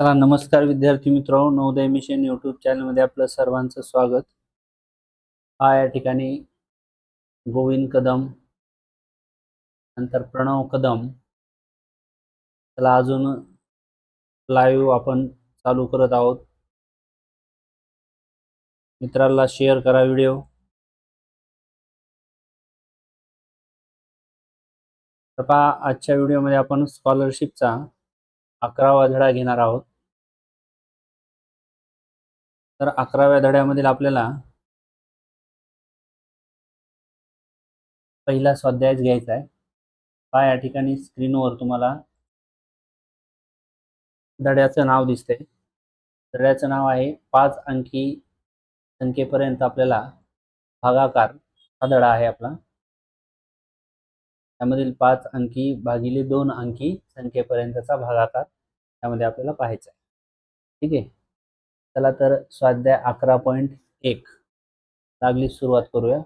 चला नमस्कार विद्यार्थी मित्र नवोदय मिशन यूट्यूब चॅनलमध्ये आपलं सर्वांचं स्वागत. हा या ठिकाणी गोविंद कदम नंतर प्रणव कदम. त्याला अजून लाईव्ह आपण चालू करत आहोत. मित्राला शेअर करा व्हिडिओ तर पहा आजच्या व्हिडिओमध्ये आपण स्कॉलरशिपचा अकरावा धडा घेणार आहोत. तर अकराव्या धड्यामधील आपल्याला पहिला स्वाध्यायच घ्यायचा आहे. हा या ठिकाणी स्क्रीनवर तुम्हाला धड्याचं नाव दिसतंय. धड्याचं नाव आहे पाच अंकी संख्येपर्यंत आपल्याला भागाकार हा धडा आहे आपला. त्यामधील पाच अंकी भागिले दोन अंकी संख्येपर्यंतचा भागाकार त्यामध्ये आपल्याला पाहायचा आहे ठीक आहे? चला तर स्वाध्याय अकरा पॉईंट एक. लागली सुरुवात करूया.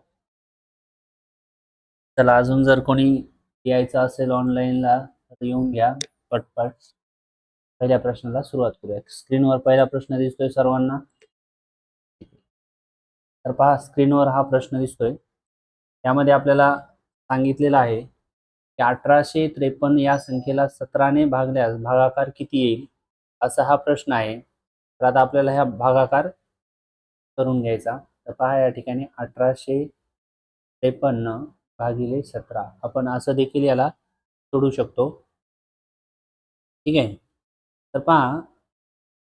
चला अजून जर कोणी यायचं असेल ऑनलाईनला तर येऊन घ्या पटपट. पहिल्या प्रश्नाला सुरुवात करूया. स्क्रीनवर पहिला प्रश्न दिसतोय सर्वांना. तर पहा स्क्रीनवर हा प्रश्न दिसतोय. त्यामध्ये आपल्याला सांगितलेलं आहे अठराशे त्रेपन्न या संख्येला सतराने भागल्यास भागाकार किती येईल? असा हा प्रश्न आहे. तर आता आपल्याला ह्या भागाकार करून घ्यायचा. तर पहा या ठिकाणी अठराशे त्रेपन्न भागिले सतरा. आपण असं देखील याला सोडू शकतो. ठीक आहे? तर पहा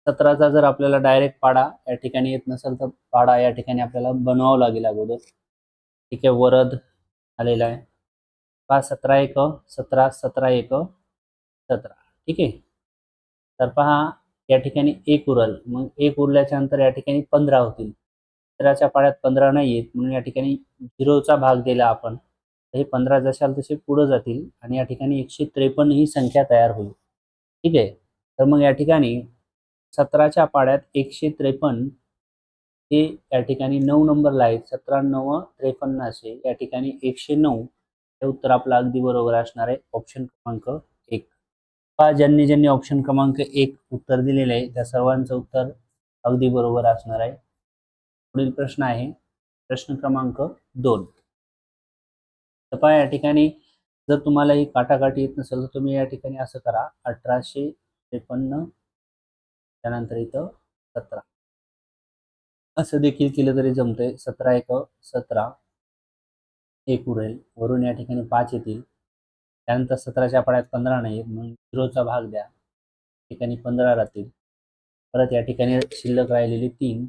सतराचा जर आपल्याला डायरेक्ट पाडा या ठिकाणी येत नसेल तर पाडा या ठिकाणी आपल्याला बनवावं लागेल अगोदर. ठीक आहे वरद आलेला आहे. पहा सतरा एक सतरा सतरा एक सतरा. ठीक आहे? तर पहा या ठिकाणी एक उरल. मग एक उरल्याच्या नंतर या ठिकाणी पंधरा होतील. सतराच्या पाड्यात पंधरा नाही येत म्हणून या ठिकाणी झिरोचा भाग दिला आपण. हे पंधरा जशाल तसे पुढे जातील आणि या ठिकाणी एकशे त्रेपन्न ही संख्या तयार होईल. ठीक आहे? तर मग या ठिकाणी सतराच्या पाड्यात एकशे त्रेपन्न हे या ठिकाणी नऊ नंबरला आहेत. सतरा नऊ त्रेपन्न असे. या ठिकाणी एकशे नऊ उत्तर आपलं अगदी बरोबर असणार आहे. ऑप्शन क्रमांक एक. पहा ज्यांनी ज्यांनी ऑप्शन क्रमांक एक उत्तर दिलेले आहे त्या सर्वांचं उत्तर अगदी बरोबर असणार आहे. पुढील प्रश्न आहे. प्रश्न क्रमांक दोन. तर पहा या ठिकाणी जर तुम्हाला ही काटाकाटी येत नसेल तर तुम्ही या ठिकाणी असं करा. अठराशे त्रेपन्न त्यानंतर इथं सतरा. असं देखील केलं तरी जमतंय. सतरा एक सतरा. एक उरेल वरून या ठिकाणी पाच येतील. त्यानंतर सतराच्या पाड्यात पंधरा नाही म्हणून झिरोचा भाग द्या. ठिकाणी पंधरा राहतील. परत या ठिकाणी शिल्लक राहिलेली तीन.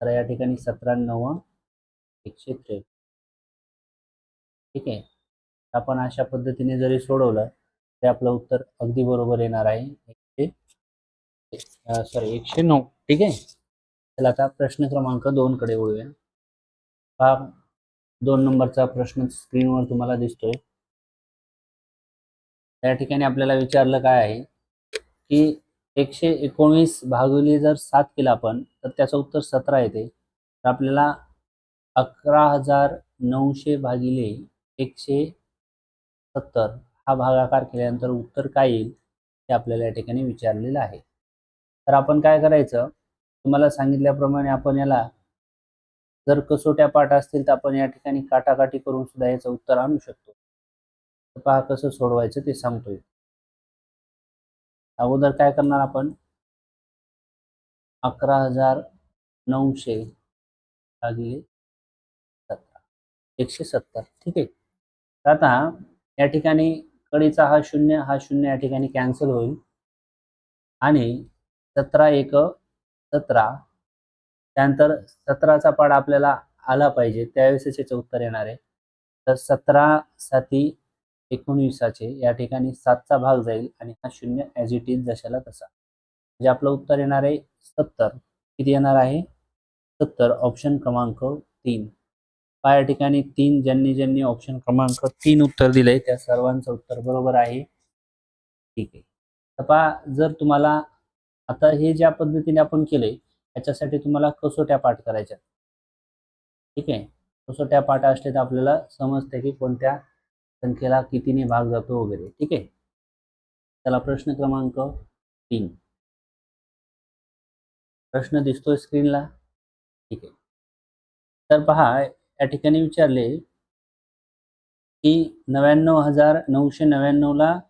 तर या ठिकाणी सतरा नऊ एकशे त्रेपन्न. ठीक आहे. आपण अशा पद्धतीने जरी सोडवलं तरी आपलं उत्तर अगदी बरोबर येणार आहे. एकशे सॉरी एकशे नऊ. ठीक आहे. चला आता प्रश्न क्रमांक दोन कडे वळूया. हा दोन नंबरचा प्रश्न स्क्रीनवर तुम्हाला दिसतोय. त्या ठिकाणी आपल्याला विचारलं काय आहे? की एकशे एकोणीस भागवली जर सात केलं आपण तर त्याचं उत्तर सतरा येते. तर आपल्याला अकरा हजार नऊशे भागिले एकशे सत्तर हा भागाकार केल्यानंतर उत्तर काय येईल? हे आपल्याला या ठिकाणी विचारलेलं आहे. तर आपण काय करायचं? तुम्हाला सांगितल्याप्रमाणे आपण याला जर कसोट्या पाठ असतील तर आपण या ठिकाणी काटाकाटी करून सुद्धा याचं उत्तर आणू शकतो. तर पहा कसं सोडवायचं ते सांगतोय. अगोदर काय करणार आपण? अकरा हजार नऊशे भागिले सतरा. एकशे सत्तर. ठीक आहे. तर आता या ठिकाणी कडीचा हा शून्य हा शून्य या ठिकाणी कॅन्सल होईल. आणि सतरा एक सतरा त्यानंतर सतराचा पाड आपल्याला आला पाहिजे. त्यावेळेस याचं उत्तर येणार आहे. तर सतरा साती एकोणवीसाचे या ठिकाणी सातचा भाग जाईल आणि हा शून्य ॲज इट इज जशाला तसा. म्हणजे आपलं उत्तर येणार आहे सत्तर. किती येणार आहे? सत्तर. ऑप्शन क्रमांक तीन. या ठिकाणी तीन ज्यांनी ज्यांनी ऑप्शन क्रमांक तीन उत्तर दिले त्या सर्वांचं उत्तर बरोबर आहे. ठीक आहे. तर पहा जर तुम्हाला आता हे ज्या पद्धतीने आपण केले याच्यासाठी तुम्हाला कसोट्या पाठ करायच्या. ठीक आहे? कसोट्या पाठ असले तर आपल्याला समजते की कोणत्या संख्येला कितीने भाग जातो वगैरे. ठीक आहे? त्याला प्रश्न क्रमांक तीन. प्रश्न दिसतोय स्क्रीनला? ठीक आहे. तर पहा या ठिकाणी विचारले की नव्याण्णव हजार नऊशे नव्याण्णवला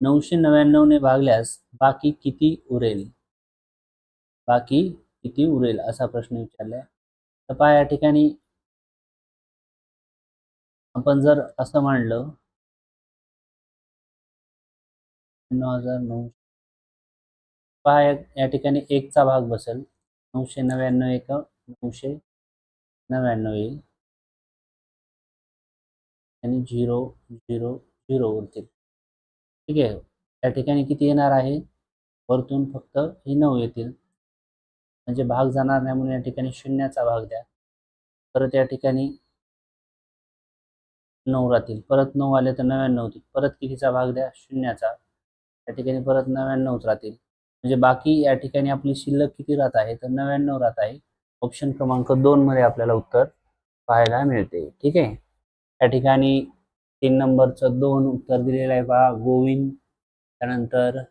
नऊशे नव्याण्णवने भागल्यास बाकी किती उरेल? बाकी किती उरेल असा प्रश्न विचारलाय. तर पहा या ठिकाणी आपण जर असं मांडलं नऊ हजार नऊ पहा या ठिकाणी एकचा भाग बसेल. नऊशे नव्याण्णव एक नऊशे नव्याण्णव येईल. आणि झिरो झिरो झिरो उरतील. ठीक आहे. या ठिकाणी किती येणार आहे? वरतून फक्त हे नऊ येतील. म्हणजे भाग जाणार नाही म्हणून या ठिकाणी शून्याचा भाग द्या. परत या ठिकाणी नऊ राहतील. परत नऊ आले तर नव्याण्णव होतील. परत कितीचा भाग द्या? शून्याचा. या ठिकाणी परत नव्याण्णवच राहतील. म्हणजे बाकी या ठिकाणी आपली शिल्लक किती राहत आहे? तर नव्याण्णव राहत आहे. ऑप्शन क्रमांक दोन मध्ये आपल्याला उत्तर पाहायला मिळते. ठीक आहे? या ठिकाणी तीन नंबरचं दोन उत्तर दिलेलं आहे. बा गोविंद त्यानंतर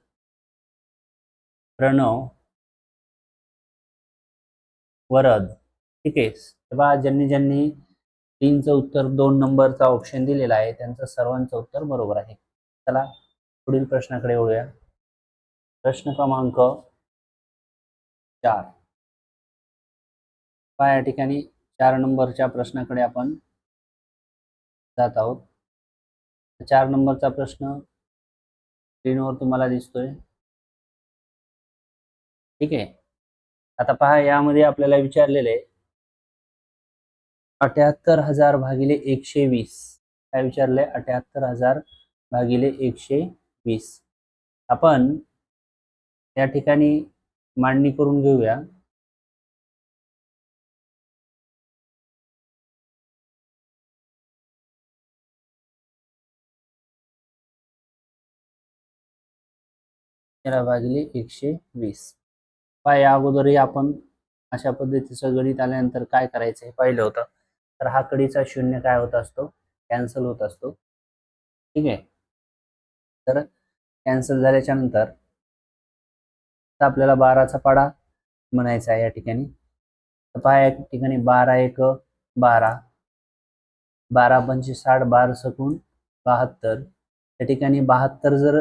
प्रणव वरद. ठीक आहे. तेव्हा ज्यांनी ज्यांनी तीनचं उत्तर दोन नंबरचा ऑप्शन दिलेला आहे त्यांचं सर्वांचं उत्तर बरोबर आहे. चला पुढील प्रश्नाकडे वळूया. प्रश्न क्रमांक चार. पहा या ठिकाणी चार नंबरच्या प्रश्नाकडे आपण जात आहोत. चार नंबरचा प्रश्न स्क्रीनवर तुम्हाला दिसतोय. ठीक आहे. आता पहा यामध्ये आपल्याला विचारलेले आहे. अठ्याहत्तर हजार भागिले एकशे वीस. काय विचारलंय? अठ्याहत्तर हजार भागिले एकशे वीस. आपण या ठिकाणी मांडणी करून घेऊया. तेरा भागिले एकशे वीस. पाया अगोदरही आपण अशा पद्धतीचं गणित आल्यानंतर काय करायचं हे पाहिलं होतं. तर हा कडीचा शून्य काय होत असतो? कॅन्सल होत असतो. ठीक आहे? तर कॅन्सल झाल्याच्यानंतर आपल्याला बाराचा पाडा म्हणायचा आहे या ठिकाणी. तर पहा या ठिकाणी बारा एक बारा. बारा पंचवीस साठ बारा सकून बहात्तर. या ठिकाणी बहात्तर जर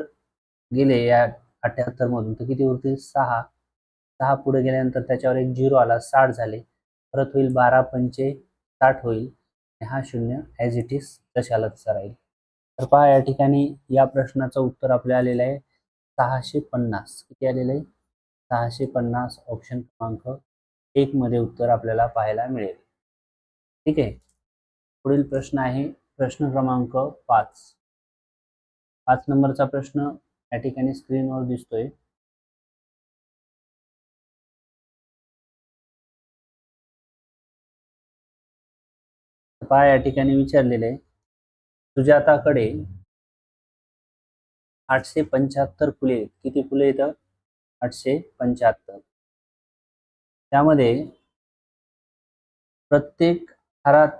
गेले या अठ्याहत्तर मधून तर किती उरतील? सहा. सहा पुढे गेल्यानंतर त्याच्यावर एक झिरो आला साठ झाले. परत होईल बारा पंचे साठ होईल. हा शून्य ॲज इट इज तशाला तसा राहील. तर पहा या ठिकाणी या प्रश्नाचं उत्तर आपल्या आलेलं आहे. सहाशे पन्नास. किती आलेलं आहे? सहाशे पन्नास ऑप्शन क्रमांक एक मध्ये उत्तर आपल्याला पाहायला मिळेल. ठीक आहे? पुढील प्रश्न आहे प्रश्न क्रमांक पाच. पाच नंबरचा प्रश्न या ठिकाणी स्क्रीनवर दिसतोय. पहा या ठिकाणी विचारलेले सुजाताकडे आठशे पंच्याहत्तर फुले आहेत. किती फुले येतं आठशे पंच्याहत्तर. त्यामध्ये प्रत्येक हारात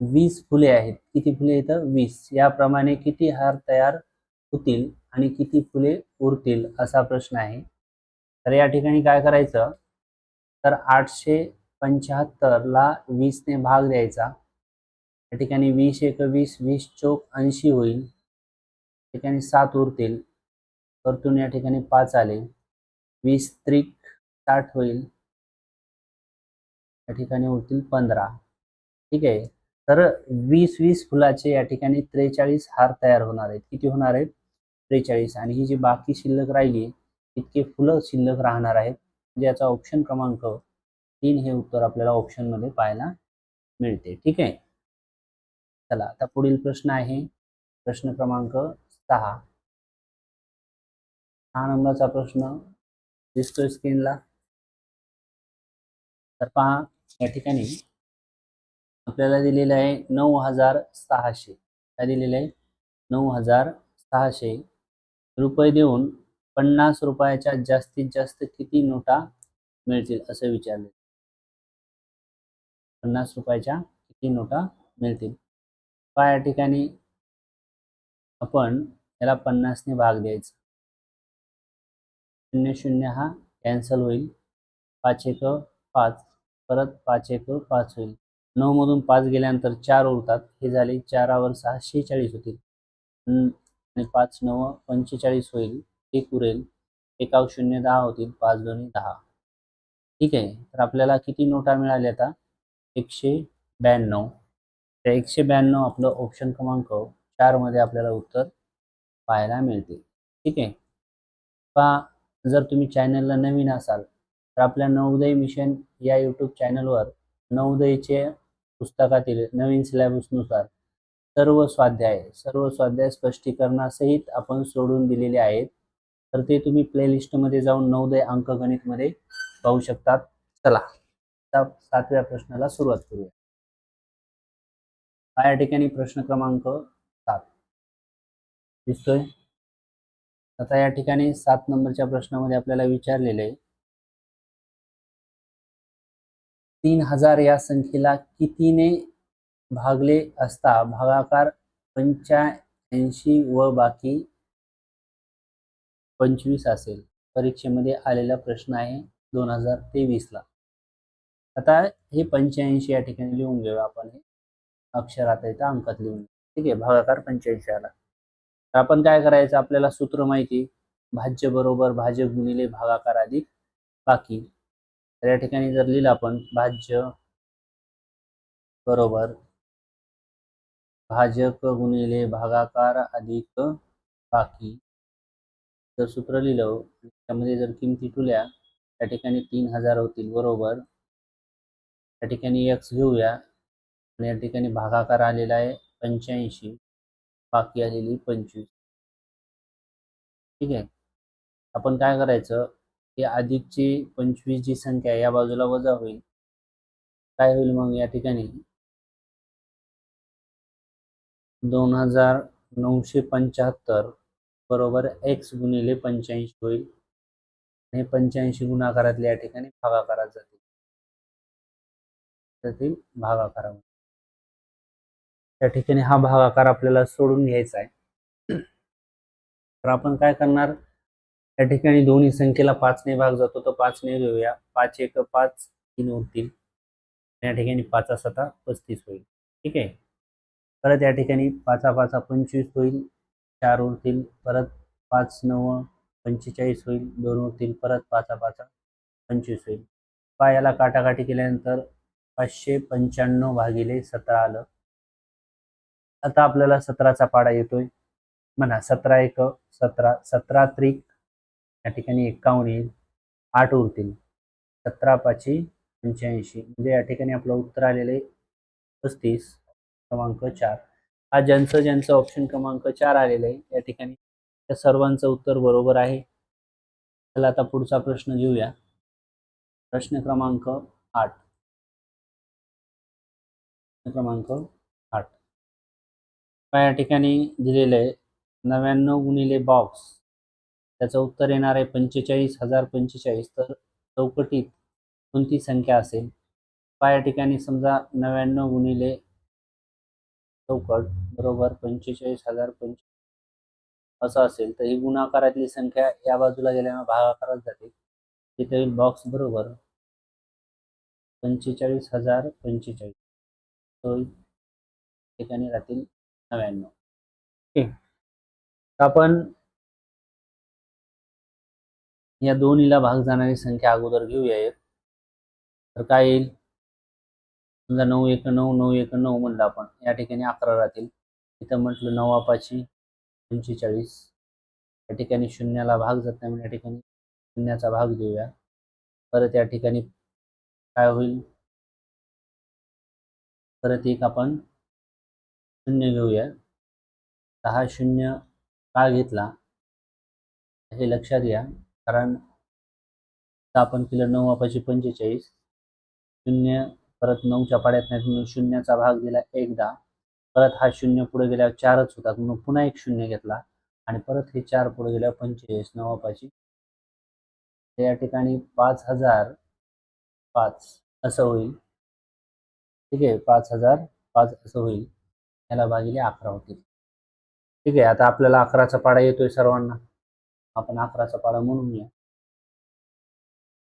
वीस फुले आहेत. किती फुले येतं वीस. याप्रमाणे किती हार तयार होतील आणि किती फुले उरतील असा प्रश्न आहे. तर या ठिकाणी काय करायचं? तर आठशे पंच्याहत्तरला वीसने भाग द्यायचा. या ठिकाणी वीस एक वीस वीस चौक ऐंशी होईल. ठिकाणी सात उरतील. परतून या ठिकाणी पाच आले. वीस त्रिक साठ होईल. या ठिकाणी उरतील पंधरा. ठीक आहे. तर वीस वीस फुलाचे या ठिकाणी त्रेचाळीस हार तयार होणार आहेत. किती होणार आहेत? त्रेचाळीस. आणि ही जी बाकी शिल्लक राहिली इतके फुलं शिल्लक राहणार आहेत. म्हणजे याचा ऑप्शन क्रमांक तीन हे उत्तर आपल्याला ऑप्शनमध्ये पाहायला मिळते. ठीक आहे. चला आता पुढील प्रश्न आहे. प्रश्न क्रमांक सहा. हा नंबरचा प्रश्न दिसतोय स्क्रीनला. तर पहा या ठिकाणी आपल्याला दिलेलं आहे नऊ हजार सहाशे. काय दिलेलं आहे? नऊ हजार सहाशे रुपये देऊन पन्नास रुपयाच्या जास्तीत जास्त किती नोटा मिळतील असं विचारले. पन्नास रुपयाच्या किती नोटा मिळतील? पहा या ठिकाणी आपण याला पन्नासने भाग द्यायचा. शून्य शून्य हा कॅन्सल होईल. पाच एक पाच परत पाच एक पाच होईल. नऊ मधून पाच गेल्यानंतर चार उरतात. हे झाले चारावर सहा शेहेचाळीस होतील आणि पाच नऊ पंचेचाळीस होईल. एक उरेल. एकाव शून्य दहा होतील. पाच दोन्ही दहा. ठीक आहे. तर आपल्याला किती नोटा मिळाल्या आता? एकशे ब्याण्णव. तर एकशे ब्याण्णव आपलं ऑप्शन क्रमांक चारमध्ये आपल्याला उत्तर पाहायला मिळते. ठीक आहे? पहा जर तुम्ही चॅनलला नवीन असाल तर आपल्या नवोदय मिशन या यूट्यूब चॅनलवर नवोदयचे पुस्तकातील नवीन सिलेबसनुसार सर्व स्वाध्याय सर्व स्वाध्याय स्पष्टीकरणासहित आपण सोडून दिलेले आहेत. तर ते तुम्ही प्लेलिस्टमध्ये जाऊन नवोदय अंकगणितमध्ये पाहू शकतात. चला सातव्या प्रश्नाला सुरुवात करूया. हा या ठिकाणी प्रश्न क्रमांक सात. दिसतोय? आता या ठिकाणी सात नंबरच्या प्रश्नामध्ये आपल्याला विचारलेले आहे तीन हजार या संख्येला कितीने भागले असता भागाकार पंच्याऐंशी व बाकी पंचवीस असेल? परीक्षेमध्ये आलेला प्रश्न आहे दोन हजार तेवीसला. आता हे पंच्याऐंशी या ठिकाणी लिहून घेऊया आपण हे. अक्षरात इथं अंकात लिहून ठीक आहे भागाकार पंच्याऐंशी आला. तर आपण काय करायचं? आपल्याला सूत्र माहिती भाज्य बरोबर भाज्य गुणिले भागाकार अधिक बाकी. तर या ठिकाणी जर लिहिलं आपण भाज्य बरोबर भाजक गुणिले भागाकार अधिक बाकी. जर सूत्र लिहिलं त्यामध्ये जर किमती ठुल्या त्या ठिकाणी तीन हजार होतील बरोबर. त्या ठिकाणी एक्स घेऊया. या ठिकाणी भागाकार आलेला आहे पंच्याऐंशी बाकी आलेली पंचवीस. ठीक आहे? आपण काय करायचं? की अधिकची पंचवीस जी संख्या आहे या बाजूला वजा होईल. काय होईल मग या ठिकाणी? दोन हजार नऊशे पंच्याहत्तर बरोबर एक्स गुणिले पंच्याऐंशी होईल. आणि पंच्याऐंशी गुणाकारातले या ठिकाणी भागाकारात जातील. ते भागाकारामध्ये. त्या ठिकाणी हा भागाकार आपल्याला सोडून घ्यायचा आहे. तर आपण काय करणार? या ठिकाणी दोन्ही संख्येला पाचने भाग जातो तर पाचने घेऊया. पाच एक पाच तीन उरतील या ठिकाणी पाचा सता पस्तीस होईल. ठीक आहे? परत या ठिकाणी पाचा पाचा पंचवीस होईल. चार उरतील परत पाच नऊ पंचेचाळीस होईल. दोन उरतील परत पाचा पाचा पंचवीस होईल. पा याला काटाकाटी केल्यानंतर पाचशे पंच्याण्णव भागिले सतरा आलं. आता आपल्याला सतराचा पाडा येतोय. म्हणा सतरा एक सतरा सतरा त्रिक या ठिकाणी एक्कावन्न येईल. आठ उरतील. सतरा पाचशे पंच्याऐंशी. म्हणजे या ठिकाणी आपलं उत्तर आलेलं आहे पस्तीस क्रमांक चार. हा ज्यांचं ज्यांचं ऑप्शन क्रमांक चार आलेलं आहे या ठिकाणी त्या सर्वांचं उत्तर बरोबर आहे. चला आता पुढचा प्रश्न घेऊया. प्रश्न क्रमांक आठ. प्रश्न क्रमांक या ठिकाणी दिलेलं आहे नव्याण्णव गुणिले बॉक्स त्याचं उत्तर येणार आहे पंचेचाळीस हजार पंचेचाळीस. तर चौकटीत कोणती संख्या असेल? पाया ठिकाणी समजा नव्याण्णव गुणिले चौकट बरोबर पंचेचाळीस हजार पंच असं असेल तर ही गुणाकारातली संख्या या बाजूला गेल्यामुळे भागाकारात जाते. तिथे बॉक्स बरोबर पंचेचाळीस हजार पंचेचाळीस. ठिकाणी राहतील नव्याण्णव. ओके. आपण या दोन्हीला भाग जाणारी संख्या अगोदर घेऊया एक. तर काय येईल? समजा नऊ एक नऊ नऊ एक नऊ म्हणलं आपण. या ठिकाणी अकरा राहतील. इथं म्हटलं नऊ पाची पंचेचाळीस. या ठिकाणी शून्याला भाग जात नाही म्हणून या ठिकाणी शून्याचा भाग देऊया. परत या ठिकाणी काय होईल? परत एक आपण शून्य घेऊया. सहा शून्य का घेतला? हे लक्षात घ्या कारण स्थापन आपण केलं नऊ वापाची पंचेचाळीस. शून्य परत नऊच्या पाड्यात नाही म्हणून शून्याचा भाग दिला एकदा. परत हा शून्य पुढे गेल्यावर चारच होतात म्हणून पुन्हा एक शून्य घेतला. आणि परत हे चार पुढे गेल्यावर पंचेचाळीस नवापाची या ठिकाणी पाच हजार पाच असं होईल. ठीक आहे पाच हजार पाच असं होईल. ह्याला भागिले अकरा होतील ठीक आहे आता आपल्याला अकराचा पाडा येतोय सर्वांना. आपण अकराचा पाडा म्हणून घ्या.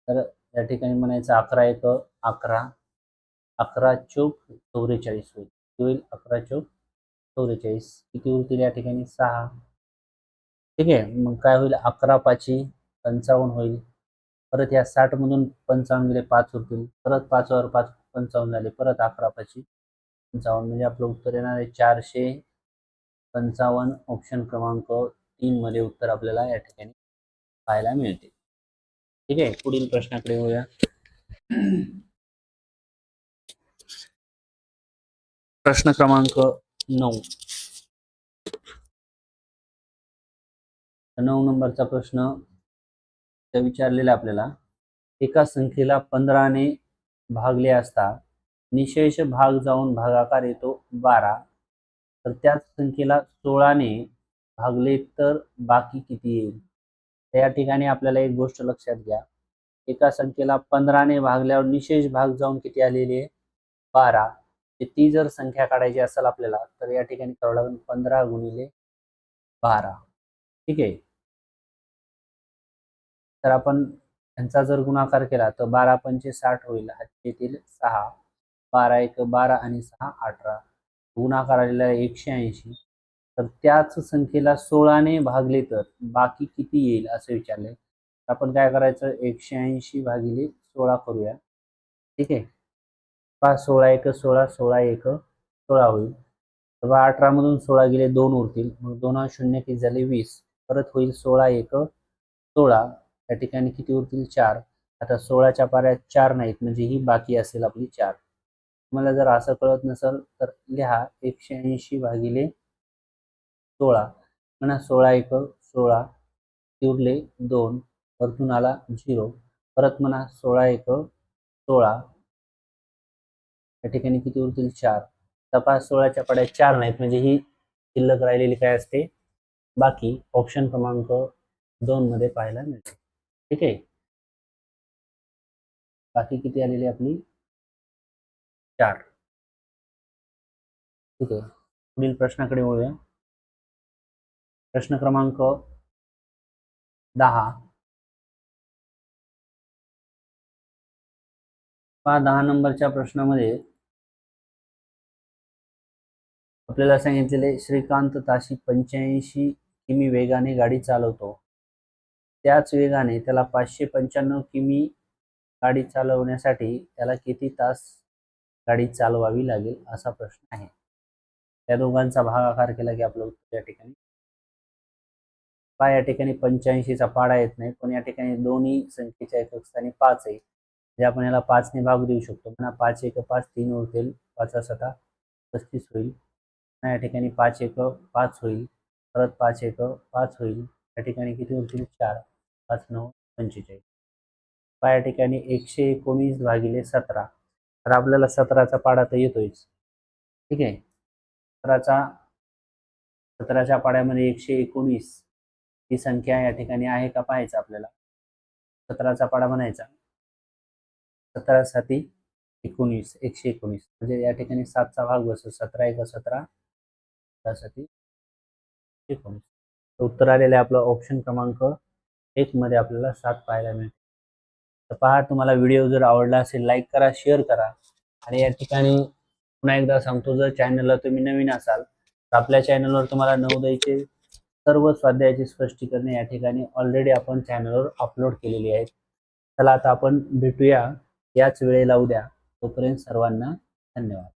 तर या ठिकाणी म्हणायचं अकरा एक अकरा अकरा चौक चौवेचाळीस होईल. किती होईल? अकरा चौक चौवेचाळीस किती उरतील या ठिकाणी? सहा. ठीक आहे मग काय होईल? अकरा पाची पंचावन्न होईल. परत या साठ मधून पंचावन्न गेले पाच उरतील. परत पाचवर पाच पंचावन्न झाले परत अकरा पाची पंचावन्न म्हणजे आपलं उत्तर येणार आहे चारशे पंचावन्न ऑप्शन क्रमांक तीन मध्ये उत्तर आपल्याला या ठिकाणी पाहायला मिळते. ठीक आहे पुढील प्रश्नाकडे होऊया प्रश्न क्रमांक नऊ. नऊ नंबरचा प्रश्न विचारलेला आपल्याला एका संख्येला पंधराने भागले असता निशेष भाग जाऊन भागाकार येतो बारा. तर त्याच संख्येला सोळाने भागले तर बाकी किती येईल? तर या ठिकाणी आपल्याला एक गोष्ट लक्षात घ्या. एका संख्येला पंधराने भागल्यावर निशेष भाग जाऊन किती आलेली? आहे बारा ती जर संख्या काढायची असेल आपल्याला तर या ठिकाणी करावं लागेल पंधरा गुणिले बारा. ठीक आहे? तर आपण यांचा जर गुणाकार केला तर बारा पंचे साठ होईल. हातचे येतील सहा. बारा एक बारा आणि सहा अठरा. गुणाकार आलेला आहे एकशे ऐंशी. तर त्याच संख्येला सोळाने भागले तर बाकी किती येईल असं विचारले आपण काय करायचं? एकशे ऐंशी भागिले सोळा करूया. ठीक आहे? पहा सोळा एक सोळा सोळा एक सोळा होईल. तर बा अठरामधून सोळा गेले दोन उरतील. मग दोन शून्य किती झाले? वीस. परत होईल सोळा एक सोळा. या ठिकाणी किती उरतील? चार. आता सोळाच्या पाऱ्यात चार नाहीत म्हणजे ही बाकी असेल आपली चार. मला जर असं कळत नसेल तर लिहा एकशे ऐंशी भागिले सोळा. म्हणा सोळा एक सोळा उरले दोन परतून आला झिरो. परत म्हणा सोळा एक सोळा. या ठिकाणी किती उरतील? चार. तपास सोळाच्या पाड्या चार नाहीत म्हणजे ही शिल्लक राहिलेली काय असते? बाकी ऑप्शन क्रमांक दोन मध्ये पाहायला मिळते. ठीक आहे? बाकी किती आलेली आपली? चार. ठीक आहे. पुढील प्रश्नाकडे वळूया. प्रश्न क्रमांक दहा. पहा दहा नंबरच्या प्रश्नामध्ये आपल्याला सांगितलेले श्रीकांत ताशी पंच्याऐंशी किमी वेगाने गाडी चालवतो. त्याच वेगाने त्याला पाचशे पंच्याण्णव किमी गाडी चालवण्यासाठी त्याला किती तास गाडी चालवावी लागेल असा प्रश्न आहे. त्या दोघांचा भागाकार केला की आपलं उत्तर या ठिकाणी. पा या ठिकाणी पंच्याऐंशीचा पाडा येत नाही पण या ठिकाणी दोन्ही संख्येच्या एकक स्थानी पाच आहे. जे आपण याला पाचने भाग देऊ शकतो. म्हणा पाच एक पाच तीन उरतील पाच सता पस्तीस होईल. या ठिकाणी पाच एक पाच होईल परत पाच एक पाच होईल. या ठिकाणी किती होतील चार पाच नऊ पंचेचाळीस. पा या ठिकाणी एकशे एकोणीस भागिले सतरा. तर आपल्याला सतराचा पाडा तर येतोयच ठीक आहे? सतराचा सतराच्या पाड्यामध्ये एकशे एकोणीस ही संख्या या ठिकाणी आहे का पाहायचं आपल्याला? सतराचा पाडा म्हणायचा. सतरा साती एकोणीस एकशे एकोणीस. म्हणजे या ठिकाणी सातचा भाग बसतो. सतरा एक सतरा. त्यासाठी एकोणीस. उत्तर आलेलं आहे आपलं ऑप्शन क्रमांक एक मध्ये आपल्याला सात पाहायला मिळते. तर पहा तुम्हाला व्हिडिओ जर आवडला असेल लाईक करा शेअर करा. आणि या ठिकाणी पुन्हा एकदा सांगतो जर चॅनलला तुम्ही नवीन असाल तर आपल्या चॅनलवर तुम्हाला नवोदयचे सर्व स्वाध्यायाची स्पष्टीकरणे या ठिकाणी ऑलरेडी आपण चॅनलवर अपलोड केलेली आहेत. चला आता आपण भेटूया याच वेळेला उद्या. तोपर्यंत सर्वांना धन्यवाद.